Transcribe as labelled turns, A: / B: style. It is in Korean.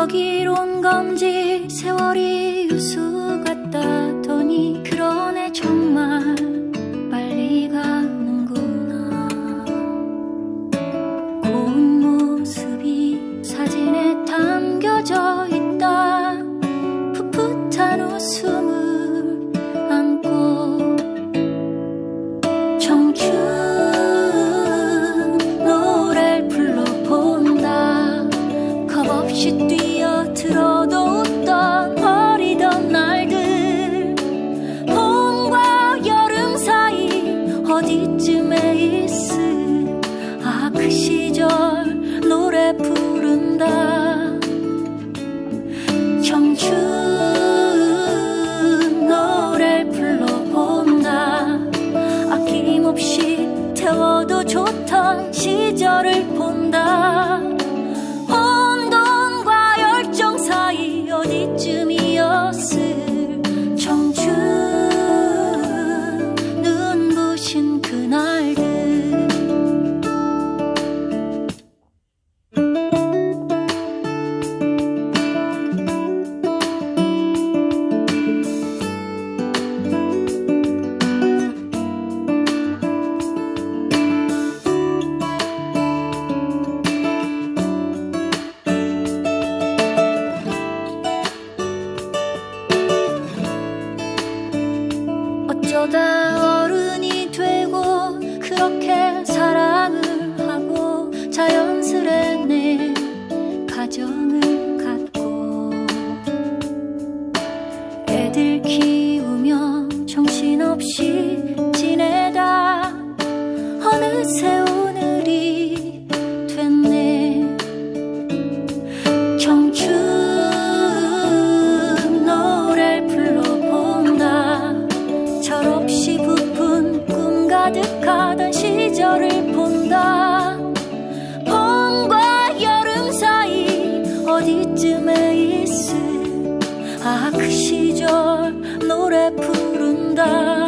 A: 여기, 온 건지 세월이 유수 어디쯤에 있음 아 그 시절 노래 부른다. 청춘 노래 불러본다. 아낌없이 태워도 좋던 시절을 본다. 的我 어디쯤에 있을 아 그 시절 노래 부른다.